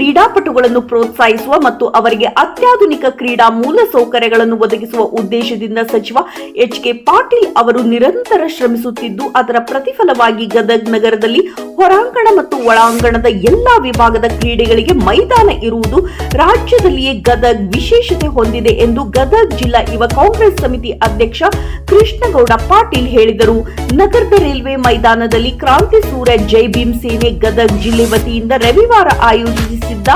ಕ್ರೀಡಾಪಟುಗಳನ್ನು ಪ್ರೋತ್ಸಾಹಿಸುವ ಮತ್ತು ಅವರಿಗೆ ಅತ್ಯಾಧುನಿಕ ಕ್ರೀಡಾ ಮೂಲ ಸೌಕರ್ಯಗಳನ್ನು ಒದಗಿಸುವ ಉದ್ದೇಶದಿಂದ ಸಚಿವ ಎಚ್ ಕೆ ಪಾಟೀಲ್ ಅವರು ನಿರಂತರ ಶ್ರಮಿಸುತ್ತಿದ್ದು, ಅದರ ಪ್ರತಿಫಲವಾಗಿ ಗದಗ್ ನಗರದಲ್ಲಿ ಹೊರಾಂಗಣ ಮತ್ತು ಒಳಾಂಗಣದ ಎಲ್ಲಾ ವಿಭಾಗದ ಕ್ರೀಡೆಗಳಿಗೆ ಮೈದಾನ ಇರುವುದು ರಾಜ್ಯದಲ್ಲಿಯೇ ಗದಗ್ ವಿಶೇಷತೆ ಹೊಂದಿದೆ ಎಂದು ಗದಗ್ ಜಿಲ್ಲಾ ಯುವ ಕಾಂಗ್ರೆಸ್ ಸಮಿತಿ ಅಧ್ಯಕ್ಷ ಕೃಷ್ಣಗೌಡ ಪಾಟೀಲ್ ಹೇಳಿದರು. ನಗರದ ರೈಲ್ವೆ ಮೈದಾನದಲ್ಲಿ ಕ್ರಾಂತಿ ಸೂರ್ಯ ಜೈ ಭೀಮ್ ಸೇನೆ ಗದಗ್ ಜಿಲ್ಲೆ ವತಿಯಿಂದ ರವಿವಾರ ಆಯೋಜಿಸಿದ್ದ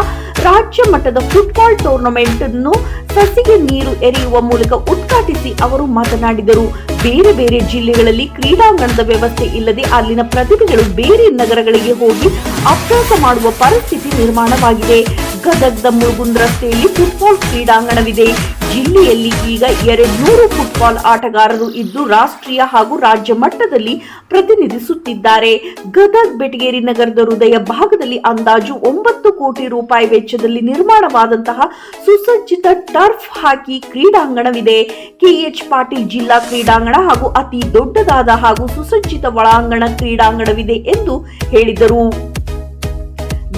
ರಾಜ್ಯ ಮಟ್ಟದ ಫುಟ್ಬಾಲ್ ಟೂರ್ನಮೆಂಟ್ ಅನ್ನು ಸಸಿಗೆ ನೀರು ಎರೆಯುವ ಮೂಲಕ ಉದ್ಘಾಟಿಸಿ ಅವರು ಮಾತನಾಡಿದರು. ಬೇರೆ ಬೇರೆ ಜಿಲ್ಲೆಗಳಲ್ಲಿ ಕ್ರೀಡಾಂಗಣದ ವ್ಯವಸ್ಥೆ ಇಲ್ಲದೆ ಅಲ್ಲಿನ ಪ್ರತಿಭೆಗಳು ಬೇರೆ ನಗರಗಳಿಗೆ ಹೋಗಿ ಅಭ್ಯಾಸ ಮಾಡುವ ಪರಿಸ್ಥಿತಿ ನಿರ್ಮಾಣವಾಗಿದೆ. ಗದಗದ ಮುಳುಗುಂದ್ ರಸ್ತೆಯಲ್ಲಿ ಫುಟ್ಬಾಲ್ ಕ್ರೀಡಾಂಗಣವಿದೆ. ಜಿಲ್ಲೆಯಲ್ಲಿ ಈಗ ಎರಡ್ನೂರು ಫುಟ್ಬಾಲ್ ಆಟಗಾರರು ಇದ್ದು ರಾಷ್ಟ್ರೀಯ ಹಾಗೂ ರಾಜ್ಯ ಮಟ್ಟದಲ್ಲಿ ಪ್ರತಿನಿಧಿಸುತ್ತಿದ್ದಾರೆ. ಗದಗ್ ಬೆಟಗೇರಿ ನಗರದ ಹೃದಯ ಭಾಗದಲ್ಲಿ ಅಂದಾಜು ಒಂಬತ್ತು ಕೋಟಿ ರೂಪಾಯಿ ವೆಚ್ಚದಲ್ಲಿ ನಿರ್ಮಾಣವಾದಂತಹ ಸುಸಜ್ಜಿತ ಟರ್ಫ್ ಹಾಕಿ ಕ್ರೀಡಾಂಗಣವಿದೆ. ಕೆಎಚ್ ಪಾಟೀಲ್ ಜಿಲ್ಲಾ ಕ್ರೀಡಾಂಗಣ ಹಾಗೂ ಅತಿ ದೊಡ್ಡದಾದ ಹಾಗೂ ಸುಸಜ್ಜಿತ ಒಳಾಂಗಣ ಕ್ರೀಡಾಂಗಣವಿದೆ ಎಂದು ಹೇಳಿದರು.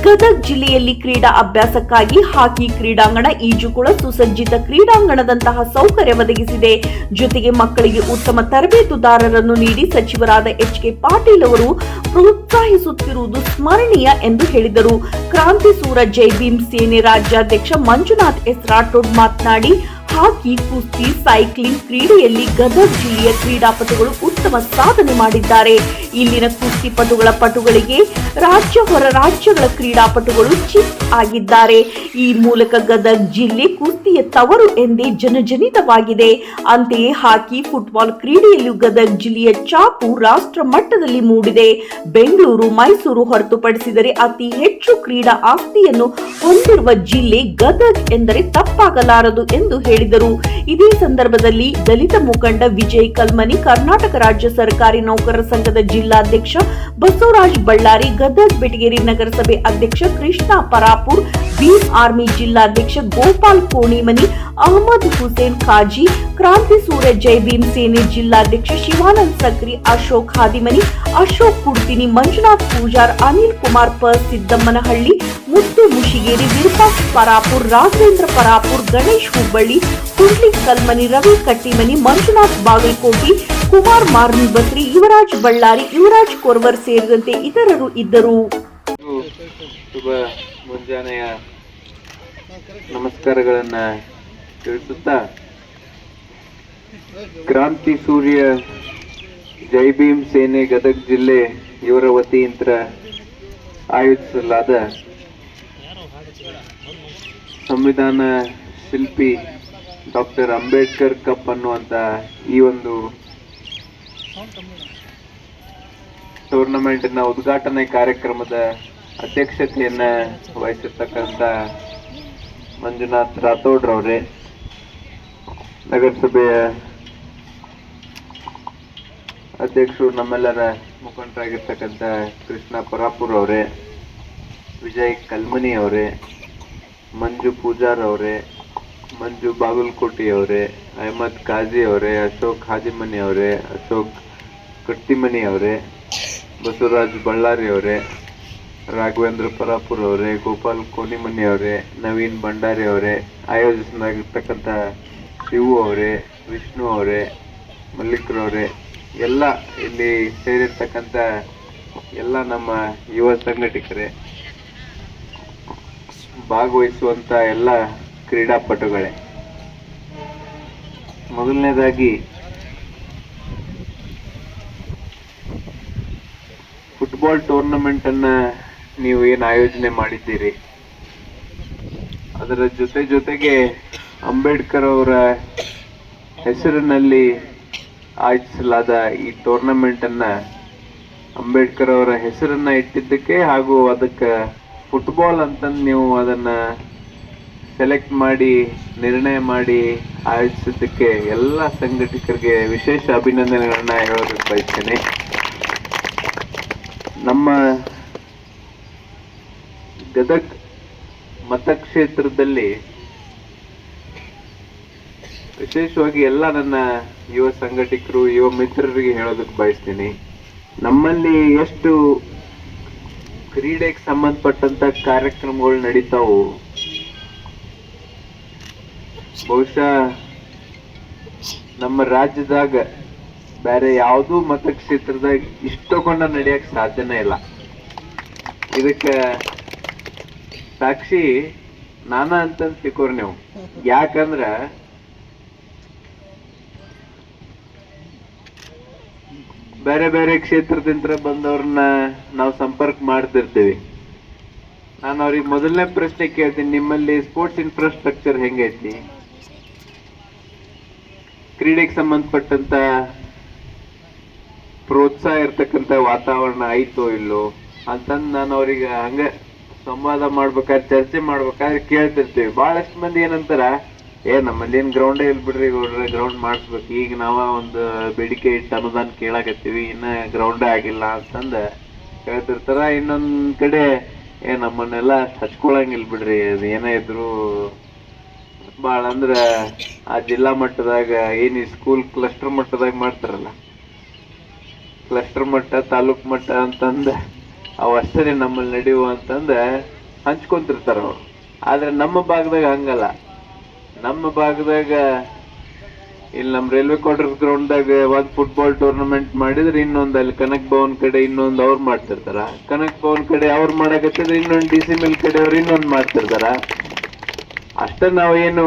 ಗದಗ್ ಜಿಲ್ಲೆಯಲ್ಲಿ ಕ್ರೀಡಾ ಅಭ್ಯಾಸಕ್ಕಾಗಿ ಹಾಕಿ ಕ್ರೀಡಾಂಗಣ ಈಜುಕೊಳ ಸುಸಜ್ಜಿತ ಕ್ರೀಡಾಂಗಣದಂತಹ ಸೌಕರ್ಯ ಒದಗಿಸಿದೆ. ಜೊತೆಗೆ ಮಕ್ಕಳಿಗೆ ಉತ್ತಮ ತರಬೇತುದಾರರನ್ನು ನೀಡಿ ಸಚಿವರಾದ ಎಚ್ ಕೆ ಪಾಟೀಲ್ ಅವರು ಪ್ರೋತ್ಸಾಹಿಸುತ್ತಿರುವುದು ಸ್ಮರಣೀಯ ಎಂದು ಹೇಳಿದರು. ಕ್ರಾಂತಿ ಸೂರ ಜೈ ಭೀಮ್ ಸೇನೆ ರಾಜ್ಯಾಧ್ಯಕ್ಷ ಮಂಜುನಾಥ್ ಎಸ್ ರಾಠೋಡ್ ಮಾತನಾಡಿ ಹಾಕಿ ಕುಸ್ತಿ, ಸೈಕ್ಲಿಂಗ್ ಕ್ರೀಡೆಯಲ್ಲಿ ಗದಗ್ ಜಿಲ್ಲೆಯ ಕ್ರೀಡಾಪಟುಗಳು ಉತ್ತಮ ಸಾಧನೆ ಮಾಡಿದ್ದಾರೆ. ಇಲ್ಲಿನ ಕುಸ್ತಿಪಟುಗಳ ಪಟುಗಳಿಗೆ ರಾಜ್ಯ ಹೊರ ರಾಜ್ಯಗಳ ಕ್ರೀಡಾಪಟುಗಳು ಚಿಪ್ ಆಗಿದ್ದಾರೆ. ಈ ಮೂಲಕ ಗದಗ್ ಜಿಲ್ಲೆ ಕುಸ್ತಿಯ ತವರು ಎಂದೇ ಜನಜನಿತವಾಗಿದೆ. ಅಂತೆಯೇ ಹಾಕಿ ಫುಟ್ಬಾಲ್ ಕ್ರೀಡೆಯಲ್ಲೂ ಗದಗ್ ಜಿಲ್ಲೆಯ ಚಾಪು ರಾಷ್ಟ್ರ ಮಟ್ಟದಲ್ಲಿ ಮೂಡಿದೆ. ಬೆಂಗಳೂರು, ಮೈಸೂರು ಹೊರತುಪಡಿಸಿದರೆ ಅತಿ ಹೆಚ್ಚು ಕ್ರೀಡಾ ಆಸ್ತಿಯನ್ನು ಹೊಂದಿರುವ ಜಿಲ್ಲೆ ಗದಗ್ ಎಂದರೆ ತಪ್ಪಾಗಲಾರದು ಎಂದು ಹೇಳಿದರು ಇದೇ ಸಂದರ್ಭದಲ್ಲಿ ದಲಿತ ಮುಖಂಡ ವಿಜಯ್ ಕಲ್ಮನಿ ಕರ್ನಾಟಕ ರಾಜ್ಯ ಸರ್ಕಾರಿ ನೌಕರರ ಸಂಘದ ಜಿಲ್ಲಾಧ್ಯಕ್ಷ ಬಸವರಾಜ್ ಬಳ್ಳಾರಿ, ಗದಗ್ ಬೆಟಗೇರಿ ನಗರಸಭೆ ಅಧ್ಯಕ್ಷ ಕೃಷ್ಣ ಪರಾಪುರ್, ಭೀಮ್ ಆರ್ಮಿ ಜಿಲ್ಲಾಧ್ಯಕ್ಷ ಗೋಪಾಲ್ ಕೋಣಿಮನಿ, ಅಹಮದ್ ಹುಸೇನ್ ಖಾಜಿ, ಕ್ರಾಂತಿ ಸೂರ್ಯ ಜೈ ಭೀಮ್ ಸೇನೆ ಜಿಲ್ಲಾಧ್ಯಕ್ಷ ಶಿವಾನಂದ್ ಸಕ್ರಿ, ಅಶೋಕ್ ಹಾದಿಮನಿ, ಅಶೋಕ್ ಕುಡ್ತಿನಿ, ಮಂಜುನಾಥ್ ಪೂಜಾರ್, ಅನಿಲ್ ಕುಮಾರ್ ಪ ಸಿದ್ದಮ್ಮನಹಳ್ಳಿ ಮುತ್ತು ಮುಷಿಗೇರಿ ವಿರುಪಾಕ್ಷ ಪರಾಪುರ್, ರಾಘವೇಂದ್ರ ಪರಾಪುರ್, ಗಣೇಶ್ ಹುಬ್ಬಳ್ಳಿ ಕುಂಡ್ಲಿ ಕಲ್ಮನಿ, ರವಿ ಕಟ್ಟಿಮನಿ, ಮಂಜುನಾಥ್ ಬಾಗಲಕೋಟಿ, ಕುಮಾರ್ ಮಾರ್ನಿ ಬಸ್ರಿ ಯುವರಾಜ್ ಬಳ್ಳಾರಿ, ಯುವರಾಜ್ ಕೋರ್ವರ್ ಸೇರಿದಂತೆ ಇತರರು ಇದ್ದರು. ಶುಭ ಮುಂಜಾನೆಯ ನಮಸ್ಕಾರಗಳನ್ನ ತಿಳಿಸುತ್ತಾ, ಕ್ರಾಂತಿ ಸೂರ್ಯ, ಜೈ ಭೀಮ್ ಸೇನೆ, ಗದಗ ಜಿಲ್ಲೆ ಇವರ ವತಿಯಿಂದ ಆಯೋಜಿಸಲಾದ ಸಂವಿಧಾನ ಶಿಲ್ಪಿ ಡಾಕ್ಟರ್ ಅಂಬೇಡ್ಕರ್ ಕಪ್ ಅನ್ನುವಂತ ಈ ಒಂದು ಟೂರ್ನಮೆಂಟ್ನ ಉದ್ಘಾಟನೆ ಕಾರ್ಯಕ್ರಮದ ಅಧ್ಯಕ್ಷತೆಯನ್ನ ವಹಿಸಿರ್ತಕ್ಕಂಥ ಮಂಜುನಾಥ್ ರಾಥೋಡ್ರವರೇ ನಗರಸಭೆಯ ಅಧ್ಯಕ್ಷರು ನಮ್ಮೆಲ್ಲರ ಮುಖಂಡರಾಗಿರ್ತಕ್ಕಂಥ ಕೃಷ್ಣ ಪರಾಪುರ್ ಅವರೇ ವಿಜಯ್ ಕಲ್ಮನಿ ಅವರೇ ಮಂಜು ಪೂಜಾರ್ ಅವರೇ ಮಂಜು ಬಾಗಲಕೋಟೆ ಅವರೇ, ಅಹಮದ್ ಕಾಜಿ ಅವರೇ, ಅಶೋಕ್ ಹಾಜಿಮನಿ ಅವರೇ, ಅಶೋಕ್ ಕಟ್ಟಿಮನಿ ಅವರೇ, ಬಸವರಾಜ್ ಬಳ್ಳಾರಿ ಅವರೇ, ರಾಘವೇಂದ್ರ ಪರಾಪುರ್ ಅವರೇ, ಗೋಪಾಲ್ ಕೋನಿಮನಿ ಅವರೇ, ನವೀನ್ ಭಂಡಾರಿ ಅವರೇ, ಆಯೋಜಿಸಲಾಗಿರ್ತಕ್ಕಂಥ ಶಿವು ಅವರೇ, ವಿಷ್ಣು ಅವರೇ ಮಲ್ಲಿಕ್ರವರೇ ಎಲ್ಲ ಇಲ್ಲಿ ಸೇರಿರ್ತಕ್ಕಂಥ ಎಲ್ಲ ನಮ್ಮ ಯುವ ಸಂಘಟಕರೇ. ಭಾಗವಹಿಸುವಂಥ ಎಲ್ಲ ಕ್ರೀಡಾಪಟುಗಳೇ. ಮೊದಲನೇದಾಗಿ ಫುಟ್ಬಾಲ್ ಟೂರ್ನಮೆಂಟ್ ಅನ್ನ ನೀವು ಏನು ಆಯೋಜನೆ ಮಾಡಿದ್ದೀರಿ? ಅದರ ಜೊತೆ ಜೊತೆಗೆ ಅಂಬೇಡ್ಕರ್ ಅವರ ಹೆಸರಿನಲ್ಲಿ ಆಯೋಜಿಸಲಾದ ಈ ಟೂರ್ನಮೆಂಟ್ ಅನ್ನ ಅಂಬೇಡ್ಕರ್ ಅವರ ಹೆಸರನ್ನ ಇಟ್ಟಿದ್ದಕ್ಕೆ ಹಾಗೂ ಅದಕ್ಕೆ ಫುಟ್ಬಾಲ್ ಅಂತಂದು ನೀವು ಅದನ್ನ ಸೆಲೆಕ್ಟ್ ಮಾಡಿ, ನಿರ್ಣಯ ಮಾಡಿ ಆಯೋಜಿಸಿದ್ದಕ್ಕೆ ಎಲ್ಲ ಸಂಘಟಕರಿಗೆ ವಿಶೇಷ ಅಭಿನಂದನೆಗಳನ್ನು ಹೇಳೋದಕ್ಕೆ ಬಯಸ್ತೇನೆ. ನಮ್ಮ ಗದಗ್ ಮತಕ್ಷೇತ್ರದಲ್ಲಿ ವಿಶೇಷವಾಗಿ ಎಲ್ಲ ನನ್ನ ಯುವ ಸಂಘಟಕರು, ಯುವ ಮಿತ್ರರಿಗೆ ಹೇಳೋದಕ್ಕೆ ಬಯಸ್ತೀನಿ. ನಮ್ಮಲ್ಲಿ ಎಷ್ಟು ಕ್ರೀಡೆಗೆ ಸಂಬಂಧಪಟ್ಟಂತ ಕಾರ್ಯಕ್ರಮಗಳು ನಡೀತಾವು ಬಹುಶಃ ನಮ್ಮ ರಾಜ್ಯದಾಗ ಬೇರೆ ಯಾವುದೂ ಮತಕ್ಷೇತ್ರದಾಗ ಇಷ್ಟಕೊಂಡ ನಡೆಯಕ್ ಸಾಧ್ಯನೇ ಇಲ್ಲ. ಇದಕ್ಕೆ ಸಾಕ್ಷಿ ನಾನ ಅಂತ ತಿಕ್ಕೋರಿ ನೀವು. ಯಾಕಂದ್ರ ಬೇರೆ ಬೇರೆ ಕ್ಷೇತ್ರದಿಂದ ಬಂದವ್ರನ್ನ ನಾವು ಸಂಪರ್ಕ ಮಾಡ್ತಿರ್ತೀವಿ. ನಾನು ಅವ್ರಿಗೆ ಮೊದಲನೇ ಪ್ರಶ್ನೆ ಕೇಳ್ತೀನಿ, ನಿಮ್ಮಲ್ಲಿ ಸ್ಪೋರ್ಟ್ಸ್ ಇನ್ಫ್ರಾಸ್ಟ್ರಕ್ಚರ್ ಹೆಂಗೈತಿ? ಕ್ರೀಡೆಗೆ ಸಂಬಂಧಪಟ್ಟಂತ ಪ್ರೋತ್ಸಾಹ ಇರ್ತಕ್ಕಂತ ವಾತಾವರಣ ಐತೋ ಇಲ್ಲೋ ಅಂತಂದು ನಾನು ಅವ್ರಿಗೆ ಹಂಗ ಸಂವಾದ ಮಾಡ್ಬೇಕಾದ್ರೆ, ಚರ್ಚೆ ಮಾಡ್ಬೇಕಾದ್ರೆ ಕೇಳ್ತಿರ್ತೀವಿ. ಬಹಳಷ್ಟು ಮಂದಿ ಏನಂತಾರ, ಏ, ನಮ್ಮಲ್ಲಿ ಏನು ಗ್ರೌಂಡೇ ಇಲ್ಲ ಬಿಡ್ರಿ ಗ್ರೌಂಡ್ ಮಾಡಿಸ್ಬೇಕು. ಈಗ ನಾವ ಒಂದು ಬೇಡಿಕೆ ಇಟ್ಟು ಅನುದಾನ ಕೇಳಾಕತ್ತೀವಿ. ಇನ್ನ ಗ್ರೌಂಡೇ ಆಗಿಲ್ಲ ಅಂತಂದ ಹೇಳ್ತಿರ್ತಾರ ಇನ್ನೊಂದು ಕಡೆ, ಏ, ನಮ್ಮನ್ನೆಲ್ಲ ಹಚ್ಕೊಳಂಗಿಲ್ಲ ಬಿಡ್ರಿ ಅದು ಏನೇ ಇದ್ರು ಭಾಳ ಅಂದ್ರೆ ಆ ಜಿಲ್ಲಾ ಮಟ್ಟದಾಗ ಏನು ಸ್ಕೂಲ್ ಕ್ಲಸ್ಟರ್ ಮಟ್ಟದಾಗ ಮಾಡ್ತಾರಲ್ಲ? ಕ್ಲಸ್ಟರ್ ಮಟ್ಟ, ತಾಲೂಕ್ ಮಟ್ಟ ಅಂತಂದು ಅವ್ ಅಷ್ಟೇ ನಮ್ಮಲ್ಲಿ ನಡೆಯುವ ಅಂತಂದು ಹಂಚ್ಕೊಂತಿರ್ತಾರ ಅವರು. ಆದರೆ ನಮ್ಮ ಭಾಗದಾಗ ಹಂಗಲ್ಲ. ನಮ್ಮ ಭಾಗದಾಗ ಇಲ್ಲಿ ನಮ್ಮ ರೈಲ್ವೆ ಕ್ವಾರ್ಟರ್ಸ್ ಗ್ರೌಂಡ್ದಾಗ ಒಂದು ಫುಟ್ಬಾಲ್ ಟೂರ್ನಮೆಂಟ್ ಮಾಡಿದ್ರೆ ಇನ್ನೊಂದು ಅಲ್ಲಿ ಕನಕ್ ಭವನ್ ಕಡೆ ಇನ್ನೊಂದು ಅವ್ರು ಮಾಡ್ತಿರ್ತಾರ. ಕನಕ್ ಭವನ್ ಕಡೆ ಅವ್ರು ಮಾಡಕತ್ತಿದ್ರೆ ಇನ್ನೊಂದು ಡಿ ಸಿ ಮಿಲ್ ಕಡೆ ಅವ್ರು ಇನ್ನೊಂದು ಮಾಡ್ತಿರ್ತಾರ. ಅಷ್ಟ ನಾವು ಏನು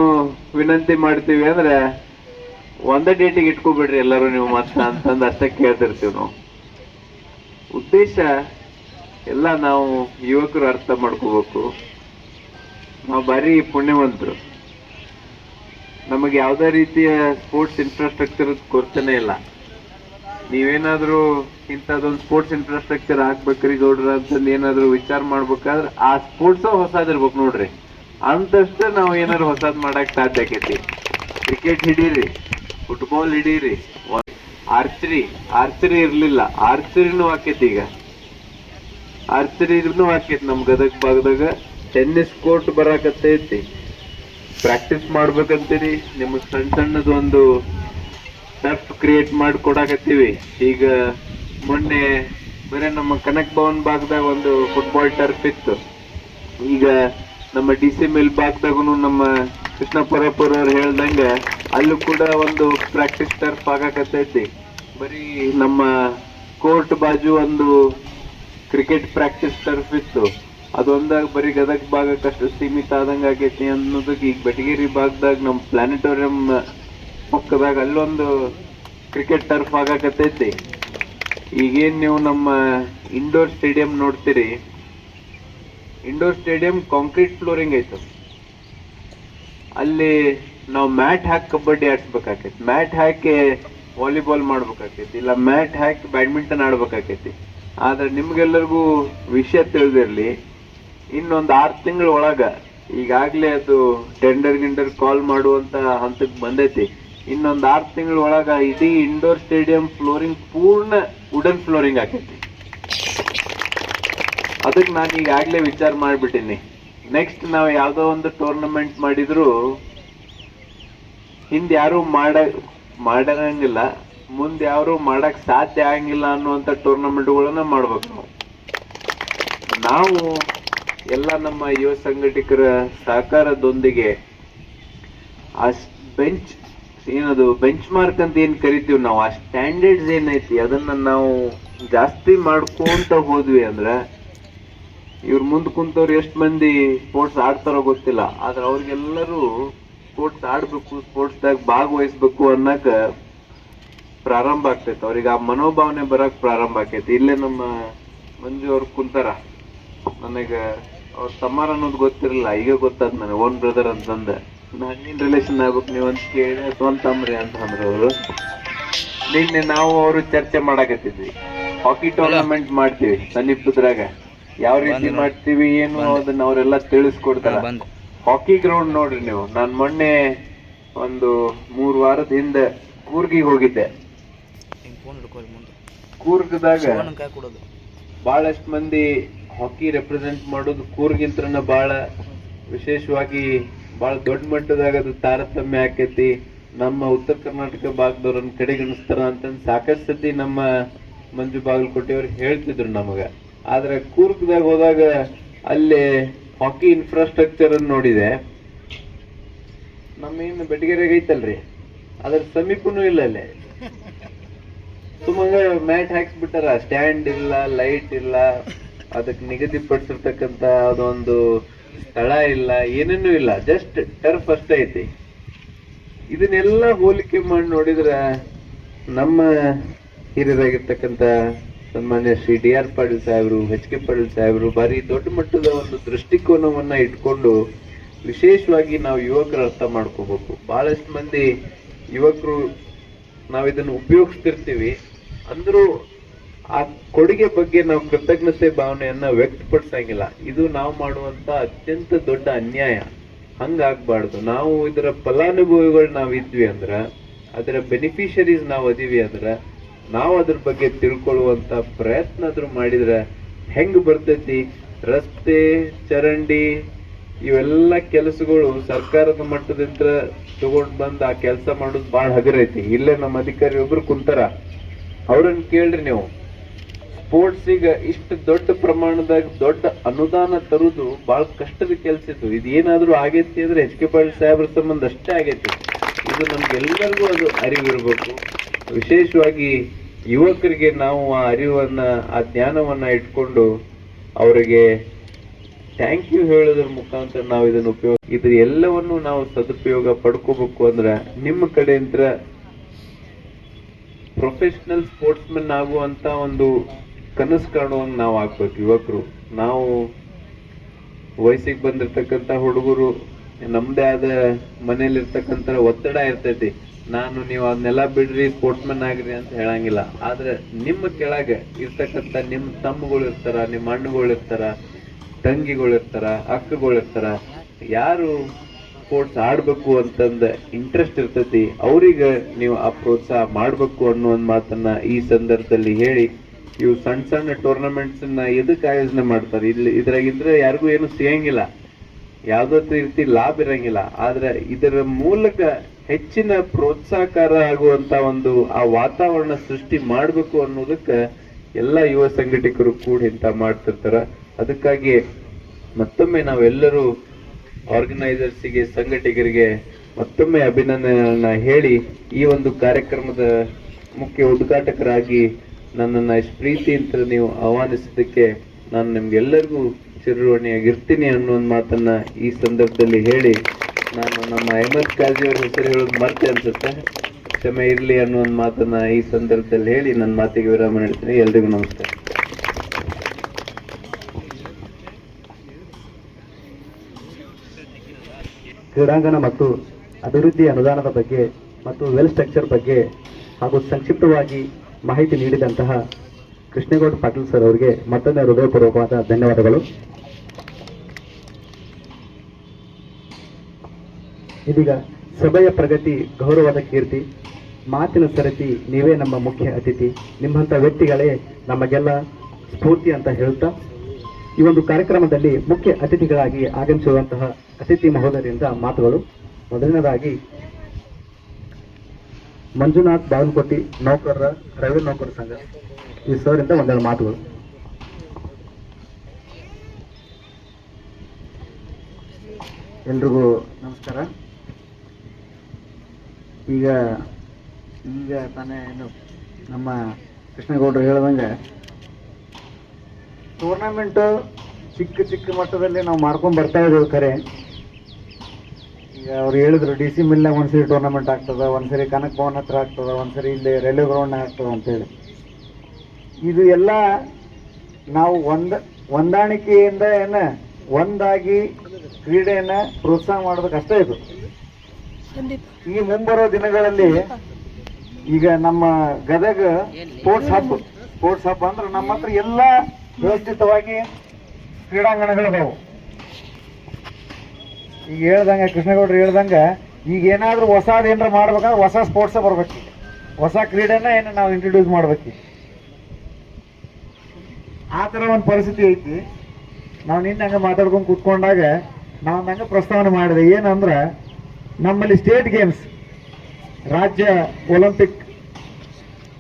ವಿನಂತಿ ಮಾಡ್ತೀವಿ ಅಂದ್ರೆ ಒಂದೇ ಡೇಟಿಗೆ ಇಟ್ಕೊಬಿಡ್ರಿ ಎಲ್ಲರೂ ನೀವು ಮತ್ತ ಅಂತಂದು ಅಷ್ಟೇ ಕೇಳ್ತಿರ್ತೀವಿ ನಾವು. ಉದ್ದೇಶ ಎಲ್ಲ ನಾವು ಯುವಕರು ಅರ್ಥ ಮಾಡ್ಕೋಬೇಕು. ನಾವು ಭಾರಿ ಪುಣ್ಯವಂತರು. ನಮಗೆ ಯಾವುದೇ ರೀತಿಯ ಸ್ಪೋರ್ಟ್ಸ್ ಇನ್ಫ್ರಾಸ್ಟ್ರಕ್ಚರ್ ಕೊರತೆನೇ ಇಲ್ಲ. ನೀವೇನಾದ್ರೂ ಇಂಥದ್ದೊಂದು ಸ್ಪೋರ್ಟ್ಸ್ ಇನ್ಫ್ರಾಸ್ಟ್ರಕ್ಚರ್ ಹಾಕ್ಬೇಕ್ರಿ ಗೌಡ್ರ ಅಂತಂದು ಏನಾದರೂ ವಿಚಾರ ಮಾಡ್ಬೇಕಾದ್ರೆ ಆ ಸ್ಪೋರ್ಟ್ಸ್ ಹೊಸದಿರ್ಬೇಕು ನೋಡ್ರಿ. ಅಂತಷ್ಟೇ ನಾವು ಏನಾದ್ರು ಹೊಸದ್ ಮಾಡಕ್ ಸಾಧ್ಯ ಆಕೈತಿ. ಕ್ರಿಕೆಟ್ ಹಿಡೀರಿ ಫುಟ್ಬಾಲ್ ಹಿಡೀರಿ ಆರ್ಚರಿ ಆರ್ಚರಿ ಇರ್ಲಿಲ್ಲ. ಆರ್ಚರಿನೂ ಆಕೈತಿ ಈಗ. ಆರ್ಚರಿನೂ ಆಕೈತಿ ನಮ್ ಗದಗ ಭಾಗದಾಗ. ಟೆನ್ನಿಸ್ ಕೋರ್ಟ್ ಬರಾಕತ್ತೈತಿ. ಪ್ರಾಕ್ಟೀಸ್ ಮಾಡ್ಬೇಕಂತೀರಿ. ನಿಮಗೆ ಸಣ್ಣ ಸಣ್ಣದ ಒಂದು ಟರ್ಫ್ ಕ್ರಿಯೇಟ್ ಮಾಡಿ ಕೊಡಾಕತ್ತೀವಿ. ಈಗ ಮೊನ್ನೆ ಬರೇ ನಮ್ಮ ಕನಕ್ ಭವನ್ ಭಾಗದಾಗ ಒಂದು ಫುಟ್ಬಾಲ್ ಟರ್ಫ್ ಇತ್ತು. ಈಗ ನಮ್ಮ ಡಿ ಸಿ ಮಿಲ್ ಭಾಗದಾಗೂ ನಮ್ಮ ಕೃಷ್ಣ ಪರಪುರ ಅವ್ರು ಹೇಳ್ದಂಗೆ ಅಲ್ಲೂ ಕೂಡ ಒಂದು ಪ್ರಾಕ್ಟೀಸ್ ಟರ್ಫ್ ಆಗಕತ್ತೈತಿ. ಬರೀ ನಮ್ಮ ಕೋರ್ಟ್ ಬಾಜು ಒಂದು ಕ್ರಿಕೆಟ್ ಪ್ರಾಕ್ಟೀಸ್ ಟರ್ಫ್ ಇತ್ತು. ಅದೊಂದಾಗ ಬರೀ ಗದಗ ಭಾಗಕ್ಕಷ್ಟು ಸೀಮಿತ ಆದಂಗೆ ಆಗೈತಿ ಅನ್ನೋದಕ್ಕೆ ಈಗ ಬೆಟಗೇರಿ ಭಾಗದಾಗ ನಮ್ಮ ಪ್ಲಾನೆಟೋರಿಯಂ ಪಕ್ಕದಾಗ ಅಲ್ಲೊಂದು ಕ್ರಿಕೆಟ್ ಟರ್ಫ್ ಆಗಕತ್ತೈತಿ. ಈಗೇನು ನೀವು ನಮ್ಮ ಇಂಡೋರ್ ಸ್ಟೇಡಿಯಂ ನೋಡ್ತೀರಿ ಇಂಡೋರ್ ಸ್ಟೇಡಿಯಂ ಕಾಂಕ್ರೀಟ್ ಫ್ಲೋರಿಂಗ್ ಐತೆ ಅಲ್ಲಿ ನಾವು ಮ್ಯಾಟ್ ಹಾಕಿ ಕಬಡ್ಡಿ ಆಡ್ಸ್ಬೇಕಾಕೈತಿ ಮ್ಯಾಟ್ ಹಾಕಿ ವಾಲಿಬಾಲ್ ಮಾಡ್ಬೇಕಾಕೈತಿ ಇಲ್ಲ ಮ್ಯಾಟ್ ಹಾಕಿ ಬ್ಯಾಡ್ಮಿಂಟನ್ ಆಡ್ಬೇಕಾಕೈತಿ ಆದ್ರೆ ನಿಮ್ಗೆಲ್ಲರಿಗೂ ವಿಷಯ ತಿಳಿದಿರಲಿ, ಇನ್ನೊಂದು ಆರು ತಿಂಗಳ ಒಳಗೆ ಈಗಾಗಲೇ ಅದು ಟೆಂಡರ್ ಗಿಂಡರ್ ಕಾಲ್ ಮಾಡುವಂತ ಹಂತಕ್ಕೆ ಬಂದೈತಿ. ಇನ್ನೊಂದು ಆರು ತಿಂಗಳ ಒಳಗೆ ಇಡೀ ಇಂಡೋರ್ ಸ್ಟೇಡಿಯಂ ಫ್ಲೋರಿಂಗ್ ಪೂರ್ಣ ವುಡನ್ ಫ್ಲೋರಿಂಗ್ ಆಕೈತಿ ಅದಕ್ಕೆ ನಾನು ಈಗಾಗಲೇ ವಿಚಾರ ಮಾಡ್ಬಿಟ್ಟಿನಿ. ನೆಕ್ಸ್ಟ್ ನಾವು ಯಾವುದೋ ಒಂದು ಟೂರ್ನಮೆಂಟ್ ಮಾಡಿದ್ರು ಹಿಂದೆ ಯಾರು ಮಾಡ, ಮಾಡಂಗಿಲ್ಲ. ಮುಂದೆ ಯಾರು ಮಾಡಕ್ ಸಾಧ್ಯ ಆಗಂಗಿಲ್ಲ ಅನ್ನುವಂಥ ಟೂರ್ನಮೆಂಟ್ಗಳನ್ನ ಮಾಡ್ಬೇಕು ನಾವು. ನಾವು ಎಲ್ಲ ನಮ್ಮ ಯುವ ಸಂಘಟಕರ ಸಹಕಾರದೊಂದಿಗೆ ಆ ಬೆಂಚ್ ಏನದು ಬೆಂಚ್ ಮಾರ್ಕ್ ಅಂತ ಏನು ಕರಿತೀವಿ ನಾವು? ಆ ಸ್ಟ್ಯಾಂಡರ್ಡ್ಸ್ ಏನೈತಿ? ಅದನ್ನ ನಾವು ಜಾಸ್ತಿ ಮಾಡ್ಕೊಂತ ಹೋದ್ವಿ ಅಂದ್ರ ಇವ್ರ ಮುಂದೆ ಕುಂತವ್ರು ಎಷ್ಟು ಮಂದಿ ಸ್ಪೋರ್ಟ್ಸ್ ಆಡ್ತಾರೋ ಗೊತ್ತಿಲ್ಲ. ಆದ್ರೆ ಅವ್ರಿಗೆಲ್ಲರೂ ಸ್ಪೋರ್ಟ್ಸ್ ಆಡಬೇಕು ಸ್ಪೋರ್ಟ್ಸ್ದಾಗ ಭಾಗವಹಿಸ್ಬೇಕು ಅನ್ನಕ ಪ್ರಾರಂಭ ಆಗ್ತೈತೆ. ಅವ್ರಿಗೆ ಆ ಮನೋಭಾವನೆ ಬರಕ್ ಪ್ರಾರಂಭ ಆಕೈತಿ ಇಲ್ಲೇ ನಮ್ಮ ಮಂಜು ಅವ್ರು ಕುಂತಾರ. ನನಗೆ ಅವ್ರ ತಮ್ಮಾರ ಅನ್ನೋದು ಗೊತ್ತಿರಲಿಲ್ಲ. ಈಗ ಗೊತ್ತಾದ್ ನನಗೆ, ಓನ್ ಬ್ರದರ್ ಅಂತಂದ. ನಿನ್ನ ರಿಲೇಷನ್ ಆಗ್ಬೇಕು, ನೀವು ಅಂತ ಕೇಳಿ ಸ್ವಂತ ತಮ್ರಿ ಅಂತ ಅಂದ್ರು ಅವರು. ನಿನ್ನೆ ನಾವು ಅವರು ಚರ್ಚೆ ಮಾಡಾಕತ್ತಿದ್ವಿ. ಹಾಕಿ ಟೂರ್ನಮೆಂಟ್ ಮಾಡ್ತೀವಿ ಸನ್ನಿಪುದ್ರಾಗ ಯಾವ ರೀತಿ ಮಾಡ್ತೀವಿ ಏನು ಅದನ್ನ ಅವರೆಲ್ಲ ತಿಳಿಸ್ಕೊಡ್ತಾರ. ಹಾಕಿ ಗ್ರೌಂಡ್ ನೋಡ್ರಿ ನೀವು. ನಾನ್ ಮೊನ್ನೆ ಒಂದು ಮೂರ್ ವಾರದ ಹಿಂದೆ ಕೂರ್ಗಿಗೆ ಹೋಗಿದ್ದೆ. ಕೂರ್ಗದಾಗ ಬಹಳಷ್ಟು ಮಂದಿ ಹಾಕಿ ರೆಪ್ರೆಸೆಂಟ್ ಮಾಡೋದು ಕೂರ್ಗಿಂತ್ರನ ಬಹಳ ವಿಶೇಷವಾಗಿ ಬಹಳ ದೊಡ್ಡ ಮಟ್ಟದಾಗ ಅದು ತಾರತಮ್ಯ ಆಕೈತಿ. ನಮ್ಮ ಉತ್ತರ ಕರ್ನಾಟಕ ಭಾಗದವ್ರನ್ನ ಕಡೆಗಣಿಸ್ತಾರ ಅಂತ ಸಾಕಷ್ಟು ಸತಿ ನಮ್ಮ ಮಂಜು ಬಾಗಲಕೋಟೆ ಅವ್ರು ಹೇಳ್ತಿದ್ರು ನಮಗ. ಆದ್ರೆ ಕೂರ್ಗ್ದಾಗ ಹೋದಾಗ ಅಲ್ಲಿ ಹಾಕಿ ಇನ್ಫ್ರಾಸ್ಟ್ರಕ್ಚರ್ ಅನ್ನು ನೋಡಿದೆ. ನಮ್ಮ ಏನು ಬೆಟಗೆರೆಗೆ ಐತಲ್ರಿ. ಅದ್ರ ಸಮೀಪನೂ ಇಲ್ಲ ಅಲ್ಲಿ. ಸುಮ್ಮನೆ ಮ್ಯಾಟ್ ಹಾಕ್ಸ್ಬಿಟ್ಟಾರ ಸ್ಟ್ಯಾಂಡ್ ಇಲ್ಲ ಲೈಟ್ ಇಲ್ಲ, ಅದಕ್ಕೆ ನಿಗದಿಪಡಿಸಿರ್ತಕ್ಕಂಥ ಅದೊಂದು ಸ್ಥಳ ಇಲ್ಲ, ಏನೇನೂ ಇಲ್ಲ. ಜಸ್ಟ್ ಟರ್ಫ್ ಅಷ್ಟೇ ಐತಿ. ಇದನ್ನೆಲ್ಲ ಹೋಲಿಕೆ ಮಾಡಿ ನೋಡಿದ್ರೆ ನಮ್ಮ ಹಿರಿಯರಾಗಿರ್ತಕ್ಕಂಥ ಸನ್ಮಾನ್ಯ ಶ್ರೀ ಡಿ ಆರ್ ಪಾಟೀಲ್ ಸಾಹೇಬರು, ಎಚ್ ಕೆ ಪಾಟೀಲ್ ಸಾಹೇಬರು ಭಾರಿ ದೊಡ್ಡ ಮಟ್ಟದ ಒಂದು ದೃಷ್ಟಿಕೋನವನ್ನ ಇಟ್ಕೊಂಡು ವಿಶೇಷವಾಗಿ ನಾವು ಯುವಕರು ಅರ್ಥ ಮಾಡ್ಕೋಬೇಕು. ಬಹಳಷ್ಟು ಮಂದಿ ಯುವಕರು ನಾವು ಇದನ್ನು ಉಪಯೋಗಿಸ್ತಿರ್ತೀವಿ. ಅಂದ್ರೂ ಆ ಕೊಡುಗೆ ಬಗ್ಗೆ ನಾವು ಕೃತಜ್ಞತೆ ಭಾವನೆಯನ್ನ ವ್ಯಕ್ತಪಡಿಸಂಗಿಲ್ಲ. ಇದು ನಾವು ಮಾಡುವಂತ ಅತ್ಯಂತ ದೊಡ್ಡ ಅನ್ಯಾಯ. ಹಂಗಾಗ್ಬಾರ್ದು. ನಾವು ಇದರ ಫಲಾನುಭವಿಗಳು ನಾವ್ ಇದ್ವಿ ಅಂದ್ರ, ಅದರ ಬೆನಿಫಿಷರೀಸ್ ನಾವು ಅದೀವಿ ಅಂದ್ರ ನಾವು ಅದ್ರ ಬಗ್ಗೆ ತಿಳ್ಕೊಳ್ಳುವಂತ ಪ್ರಯತ್ನ ಆದ್ರೂ ಮಾಡಿದ್ರೆ ಹೆಂಗ್ ಬರ್ತೈತಿ? ರಸ್ತೆ, ಚರಂಡಿ, ಇವೆಲ್ಲ ಕೆಲಸಗಳು ಸರ್ಕಾರದ ಮಟ್ಟದಿಂದ ತಗೊಂಡ್ ಬಂದು ಆ ಕೆಲಸ ಮಾಡೋದು ಭಾಳ ಹಗರೈತಿ ಇಲ್ಲೇ ನಮ್ಮ ಅಧಿಕಾರಿ ಒಬ್ರು ಕುಂತಾರ. ಅವ್ರನ್ನ ಕೇಳ್ರಿ ನೀವು. ಸ್ಪೋರ್ಟ್ಸಿಗೆ ಇಷ್ಟು ದೊಡ್ಡ ಪ್ರಮಾಣದಾಗ ದೊಡ್ಡ ಅನುದಾನ ತರುದು ಬಹಳ ಕಷ್ಟದ ಕೆಲಸ ಇತ್ತು. ಏನಾದರೂ ಆಗೈತಿ ಅಂದ್ರೆ ಎಚ್ ಕೆ ಪಾಟೀಲ್ ಸಾಹೇಬ್ರ ಸಂಬಂಧ ಅಷ್ಟೇ ಆಗೈತಿ. ಇದು ನಮ್ಗೆಲ್ಲರಿಗೂ ಅದು ಅರಿವಿರಬೇಕು. ವಿಶೇಷವಾಗಿ ಯುವಕರಿಗೆ ನಾವು ಆ ಅರಿವನ್ನು, ಆ ಜ್ಞಾನವನ್ನ ಇಟ್ಕೊಂಡು ಅವರಿಗೆ ಥ್ಯಾಂಕ್ ಯು ಹೇಳೋದ್ರ ಮುಖಾಂತರ ನಾವು ಇದನ್ನು ಉಪಯೋಗ, ಇದ್ರ ಎಲ್ಲವನ್ನು ನಾವು ಸದುಪಯೋಗ ಪಡ್ಕೋಬೇಕು ಅಂದ್ರೆ ನಿಮ್ಮ ಕಡೆಯಿಂದ ಪ್ರೊಫೆಷನಲ್ ಸ್ಪೋರ್ಟ್ಸ್ಮನ್ ಆಗುವಂತ ಒಂದು ಕನಸು ಕಾಣುವಂಗೆ ನಾವು ಆಗ್ಬೇಕು, ಯುವಕರು. ನಾವು ವಯಸ್ಸಿಗೆ ಬಂದಿರತಕ್ಕಂಥ ಹುಡುಗರು ನಮ್ಮದೇ ಆದ ಮನೇಲಿರ್ತಕ್ಕಂಥ ಒತ್ತಡ ಇರ್ತೈತಿ. ನಾನು ನೀವು ಅದನ್ನೆಲ್ಲ ಬಿಡ್ರಿ ಸ್ಪೋರ್ಟ್ಸ್ಮನ್ ಆಗ್ರಿ ಅಂತ ಹೇಳಂಗಿಲ್ಲ. ಆದ್ರೆ ನಿಮ್ಮ ಕೆಳಗೆ ಇರ್ತಕ್ಕಂತ ನಿಮ್ಮ ತಮ್ಮಗಳು ಇರ್ತಾರ, ನಿಮ್ಮ ಅಣ್ಣಗಳು ಇರ್ತಾರ, ತಂಗಿಗಳು ಇರ್ತಾರ, ಅಕ್ಕಗಳು ಇರ್ತಾರ, ಯಾರು ಸ್ಪೋರ್ಟ್ಸ್ ಆಡ್ಬೇಕು ಅಂತಂದ ಇಂಟ್ರೆಸ್ಟ್ ಇರ್ತೈತಿ, ಅವ್ರಿಗೆ ನೀವು ಆ ಪ್ರೋತ್ಸಾಹ ಮಾಡ್ಬೇಕು ಅನ್ನೋ ಒಂದು ಮಾತನ್ನ ಈ ಸಂದರ್ಭದಲ್ಲಿ ಹೇಳಿ, ಇವು ಸಣ್ಣ ಸಣ್ಣ ಟೂರ್ನಮೆಂಟ್ಸ್ ಎದಕ್ಕೆ ಎದಕ್ ಆಯೋಜನೆ ಮಾಡ್ತಾರೆ? ಇಲ್ಲಿ ಇದ್ರಾಗಿದ್ರೆ ಯಾರಿಗೂ ಏನು ಸಿಗಂಗಿಲ್ಲ. ಯಾವುದೋ ರೀತಿ ಲಾಭ ಇರಂಗಿಲ್ಲ. ಆದ್ರೆ ಇದರ ಮೂಲಕ ಹೆಚ್ಚಿನ ಪ್ರೋತ್ಸಾಹಕಾರ ಆಗುವಂತ ಒಂದು ಆ ವಾತಾವರಣ ಸೃಷ್ಟಿ ಮಾಡಬೇಕು ಅನ್ನೋದಕ್ಕೆ ಎಲ್ಲಾ ಯುವ ಸಂಘಟಕರು ಕೂಡ ಇಂತ ಮಾಡ್ತಿರ್ತಾರ. ಅದಕ್ಕಾಗಿ ಮತ್ತೊಮ್ಮೆ ನಾವೆಲ್ಲರೂ ಆರ್ಗನೈಸರ್ಸಿಗೆ, ಸಂಘಟಕರಿಗೆ ಮತ್ತೊಮ್ಮೆ ಅಭಿನಂದನೆಗಳನ್ನ ಹೇಳಿ ಈ ಒಂದು ಕಾರ್ಯಕ್ರಮದ ಮುಖ್ಯ ಉದ್ಘಾಟಕರಾಗಿ ನನ್ನನ್ನ ಪ್ರೀತಿ ಅಂತ ನೀವು ಆಹ್ವಾನಿಸಿದ್ದಕ್ಕೆ ನಾನು ನಿಮ್ಗೆಲ್ಲರಿಗೂ ಚಿರಋಣಿಯಾಗಿರ್ತೀನಿ ಅನ್ನೋ ಒಂದು ಮಾತನ್ನ ಈ ಸಂದರ್ಭದಲ್ಲಿ ಹೇಳಿ ನಾನು ನಮ್ಮ ಅಹಮದ್ ಕಾಜಿ ಅವ್ರ ಹೆಸರು ಹೇಳೋದು ಮರ್ತೆ ಅನ್ಸುತ್ತೆ. ಕ್ಷಮೆ ಇರಲಿ ಅನ್ನೋ ಒಂದು ಮಾತನ್ನ ಈ ಸಂದರ್ಭದಲ್ಲಿ ಹೇಳಿ ನನ್ನ ಮಾತಿಗೆ ವಿರಾಮ ನೀಡ್ತೀನಿ. ಎಲ್ರಿಗೂ ನಮಸ್ಕಾರ ಕ್ರೀಡಾಂಗಣ ಮತ್ತು ಅಭಿವೃದ್ಧಿ ಅನುದಾನದ ಬಗ್ಗೆ ಮತ್ತು ವೆಲ್ ಸ್ಟ್ರಕ್ಚರ್ ಬಗ್ಗೆ ಹಾಗೂ ಸಂಕ್ಷಿಪ್ತವಾಗಿ ಮಾಹಿತಿ ನೀಡಿದಂತಹ ಕೃಷ್ಣೇಗೌಡ ಪಾಟೀಲ್ ಸರ್ ಅವರಿಗೆ ಮತ್ತೊಮ್ಮೆ ಹೃದಯಪೂರ್ವಕವಾದ ಧನ್ಯವಾದಗಳು. ಇದೀಗ ಸಭೆಯ ಪ್ರಗತಿ, ಗೌರವದ ಕೀರ್ತಿ, ಮಾತಿನ ಸರತಿ ನೀವೇ ನಮ್ಮ ಮುಖ್ಯ ಅತಿಥಿ. ನಿಮ್ಮಂಥ ವ್ಯಕ್ತಿಗಳೇ ನಮಗೆಲ್ಲ ಸ್ಫೂರ್ತಿ ಅಂತ ಹೇಳ್ತಾ ಈ ಒಂದು ಕಾರ್ಯಕ್ರಮದಲ್ಲಿ ಮುಖ್ಯ ಅತಿಥಿಗಳಾಗಿ ಆಗಮಿಸಿರುವಂತಹ ಅತಿಥಿ ಮಹೋದರಿಂದ ಮಾತುಗಳು. ಮೊದಲನೇದಾಗಿ, ಮಂಜುನಾಥ್ ಬಾಗಲಕೋಟಿ ನೌಕರರ, ರೈಲ್ವೆ ನೌಕರ ಸಂಘ. ಈ ಸರಿಂದ ಒಂದೆರಡು ಮಾತುಗಳು. ಎಲ್ರಿಗೂ ನಮಸ್ಕಾರ. ಈಗ ಈಗ ತಾನೇ ಏನು ನಮ್ಮ ಕೃಷ್ಣಗೌಡರು ಹೇಳ್ದಂಗೆ ಟೂರ್ನಮೆಂಟ್ ಚಿಕ್ಕ ಚಿಕ್ಕ ಮಟ್ಟದಲ್ಲಿ ನಾವು ಮಾಡ್ಕೊಂಡು ಬರ್ತಾ ಇದ್ದೀವಿ ಖರೆ. ಈಗ ಅವ್ರು ಹೇಳಿದ್ರು ಡಿ ಸಿ ಮಿಲ್ನಾಗ ಒಂದ್ಸರಿ ಟೂರ್ನಮೆಂಟ್ ಆಗ್ತದ, ಒಂದ್ಸರಿ ಕನಕ ಭವನ್ ಹತ್ರ ಆಗ್ತದ, ಒಂದ್ಸರಿ ಇಲ್ಲಿ ರೈಲ್ವೆ ಗ್ರೌಂಡ್ನಾಗ ಆಗ್ತದ ಅಂತೇಳಿ. ಇದು ಎಲ್ಲ ನಾವು ಒಂದ, ಹೊಂದಾಣಿಕೆಯಿಂದ ಏನ, ಒಂದಾಗಿ ಕ್ರೀಡೆಯನ್ನ ಪ್ರೋತ್ಸಾಹ ಮಾಡೋದಕ್ಕೆ ಅಷ್ಟೇ ಇದು. ಈ ಮುಂಬರುವ ದಿನಗಳಲ್ಲಿ ಈಗ ನಮ್ಮ Gadag sports hub sports hub ಅಂದ್ರೆ ನಮ್ಮ ಹತ್ರ ಎಲ್ಲ ವ್ಯವಸ್ಥಿತವಾಗಿ ಕ್ರೀಡಾಂಗಣಗಳಿದಾವು. ಈಗ ಹೇಳ್ದಂಗೆ, ಕೃಷ್ಣಗೌಡ್ರು ಹೇಳ್ದಂಗೆ, ಈಗ ಏನಾದರೂ ಹೊಸದು ಏನಾರ ಮಾಡ್ಬೇಕಾದ್ರೆ ಹೊಸ ಸ್ಪೋರ್ಟ್ಸ್ ಬರ್ಬೇಕು ಹೊಸ ಕ್ರೀಡೆನ ಏನು ನಾವು ಇಂಟ್ರೊಡ್ಯೂಸ್ ಮಾಡ್ಬೇಕು ಆ ಥರ ಒಂದು ಪರಿಸ್ಥಿತಿ ಐತಿ. ನಾವು ನಿನ್ನ ಹಂಗೆ ಮಾತಾಡ್ಕೊಂಡು ಕೂತ್ಕೊಂಡಾಗ ನಾವು ಹಂಗೆ ಪ್ರಸ್ತಾವನೆ ಮಾಡಿದೆ. ಏನಂದ್ರೆ ನಮ್ಮಲ್ಲಿ ಸ್ಟೇಟ್ ಗೇಮ್ಸ್ ರಾಜ್ಯ ಒಲಿಂಪಿಕ್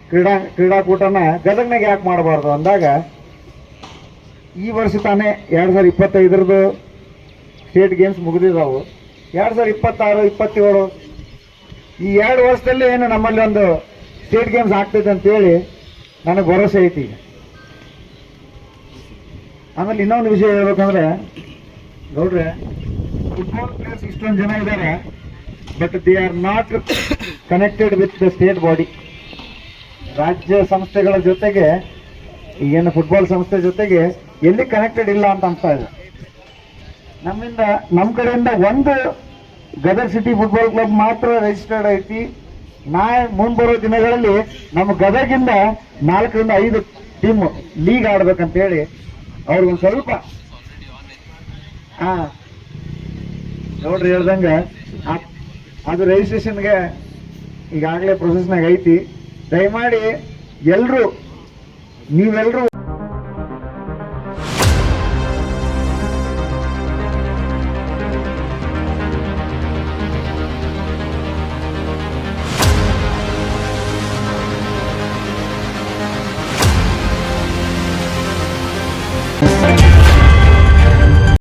ಕ್ರೀಡಾ, ಕ್ರೀಡಾಕೂಟನ ಗದಗ್ನಾಗ ಯಾಕೆ ಮಾಡಬಾರ್ದು ಅಂದಾಗ, ಈ ವರ್ಷ ತಾನೇ ಎರಡು ಸಾವಿರ ಇಪ್ಪತ್ತೈದರದ್ದು ಸ್ಟೇಟ್ ಗೇಮ್ಸ್ ಮುಗಿದಿದ್ದಾವೆ ಎರಡು ಸಾವಿರ ಇಪ್ಪತ್ತಾರು, ಇಪ್ಪತ್ತೇಳು, ಈ ಎರಡು ವರ್ಷದಲ್ಲಿ ಏನು ನಮ್ಮಲ್ಲಿ ಒಂದು ಸ್ಟೇಟ್ ಗೇಮ್ಸ್ ಆಗ್ತೈತೆ ಅಂತೇಳಿ ನನಗೆ ಭರವಸೆ ಐತಿ. ಆಮೇಲೆ ಇನ್ನೊಂದು ವಿಷಯ ಹೇಳ್ಬೇಕಂದ್ರೆ ನೋಡ್ರಿ ಫುಟ್ಬಾಲ್ ಪ್ಲೇಯರ್ಸ್ ಇಷ್ಟೊಂದು ಜನ ಇದ್ದಾರೆ but they are not connected with the state body ರಾಜ್ಯ ಸಂಸ್ಥೆಗಳ ಜೊತೆಗೆ ಈಗೇನು ಫುಟ್ಬಾಲ್ ಸಂಸ್ಥೆ ಜೊತೆಗೆ ಎಲ್ಲಿ ಕನೆಕ್ಟೆಡ್ ಇಲ್ಲ ಅಂತ ಅನ್ಸ್ತಾ ಇದೆ ನಮ್ಮಿಂದ ನಮ್ಮ ಕಡೆಯಿಂದ ಒಂದು ಗದರ್ ಸಿಟಿ ಫುಟ್ಬಾಲ್ ಕ್ಲಬ್ ಮಾತ್ರ ರಿಜಿಸ್ಟರ್ಡ್ ಐತಿ ನಾ ಮುಂಬರೋ ದಿನಗಳಲ್ಲಿ ನಮ್ಮ ಗದಗಿಂದ ನಾಲ್ಕರಿಂದ ಐದು ಟೀಮ್ ಲೀಗ್ ಆಡ್ಬೇಕಂತ ಹೇಳಿ ಅವ್ರಿಗೊಂದು ಸ್ವಲ್ಪ ಹಾ ನೋಡ್ರಿ ಹೇಳ್ದಂಗೆ ಆ- ಅದು ರಿಜಿಸ್ಟ್ರೇಷನ್ಗೆ ಈಗಾಗಲೇ ಪ್ರೊಸೆಸ್ನಾಗ ಐತಿ. ದಯಮಾಡಿ ಎಲ್ಲರೂ ನೀವೆಲ್ಲರೂ